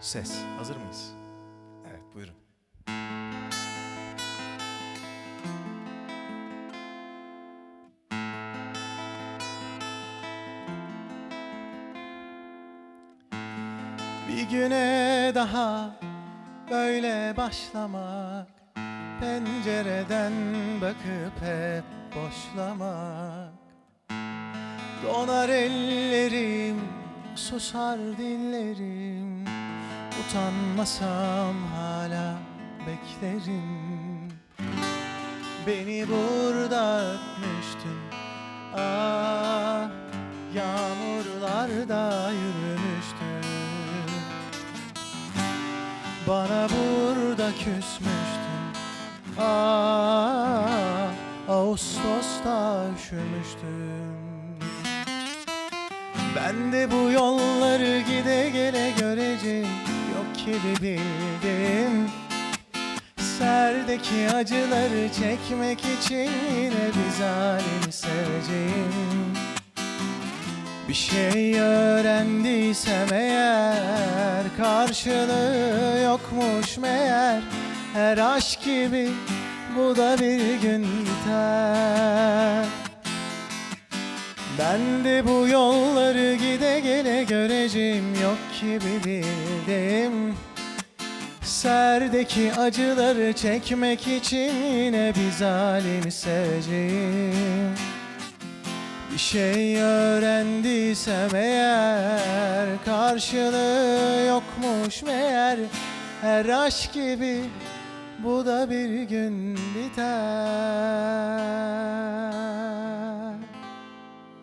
Ses. Hazır mıyız? Evet buyurun. Bir güne daha böyle başlamak Pencereden bakıp hep boşlamak Donar ellerim, susar dillerim Utanmasam hala beklerim. Beni burada öpmüştün. Ah yağmurlarda yürümüştün. Bana burada küsmüştün. Ah Ağustos'ta üşümüştüm ben de bu yolları Yok ki bir bildim. Serdeki acıları çekmek için yine bir zalim seveceğim Bir şey öğrendiysem eğer Karşılığı yokmuş meğer. Her aşk gibi bu da bir gün biter. Ben de bu yolları gide göreceğim yok ki bildim. Serdeki acıları çekmek için yine bir zalim seveceğim Bir şey öğrendiysem eğer Karşılığı yokmuş meğer. Her aşk gibi bu da bir gün biter